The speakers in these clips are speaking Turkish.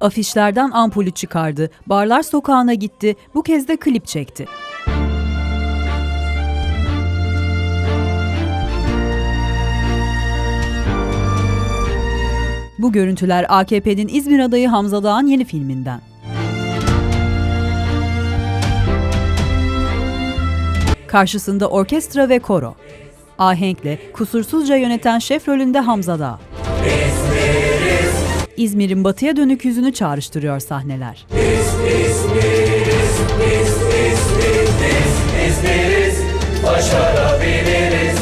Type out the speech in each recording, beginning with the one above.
Afişlerden ampulü çıkardı, barlar sokağına gitti, bu kez de klip çekti. Bu görüntüler AKP'nin İzmir adayı Hamza Dağ'ın yeni filminden. Karşısında orkestra ve koro. Ahenkle kusursuzca yöneten şef rolünde Hamza Dağ. İzmir'in batıya dönük yüzünü çağrıştırıyor sahneler. İzmiriz, başarabiliriz.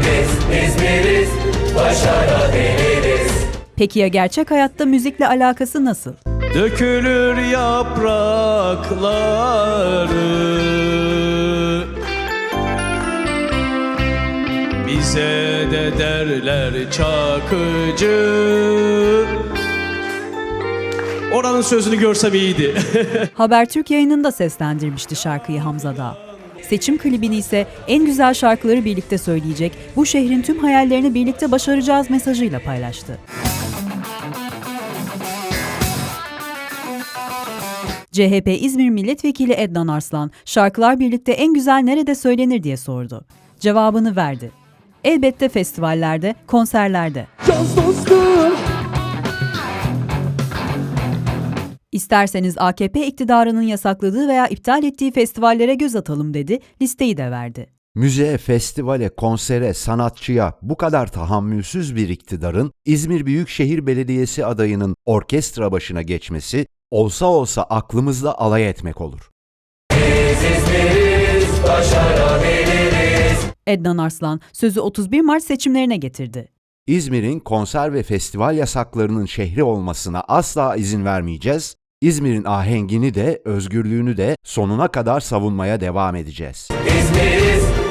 Biz İzmiriz, başarabiliriz. Peki ya gerçek hayatta müzikle alakası nasıl? Dökülür yaprakları Bize de derler çakıcı Oranın sözünü görsem iyiydi. Habertürk yayınında seslendirmişti şarkıyı Hamza Dağ. Seçim klibini ise en güzel şarkıları birlikte söyleyecek, bu şehrin tüm hayallerini birlikte başaracağız mesajıyla paylaştı. CHP İzmir Milletvekili Ednan Arslan, şarkılar birlikte en güzel nerede söylenir diye sordu. Cevabını verdi. Elbette festivallerde, konserlerde. İsterseniz AKP iktidarının yasakladığı veya iptal ettiği festivallere göz atalım dedi, listeyi de verdi. Müzeye, festivale, konsere, sanatçıya bu kadar tahammülsüz bir iktidarın İzmir Büyükşehir Belediyesi adayının orkestra başına geçmesi olsa olsa aklımızla alay etmek olur. İzmiriz, başarabiliriz. Ednan Arslan sözü 31 Mart seçimlerine getirdi. İzmir'in konser ve festival yasaklarının şehri olmasına asla izin vermeyeceğiz. İzmir'in ahengini de, özgürlüğünü de sonuna kadar savunmaya devam edeceğiz. İzmiriz.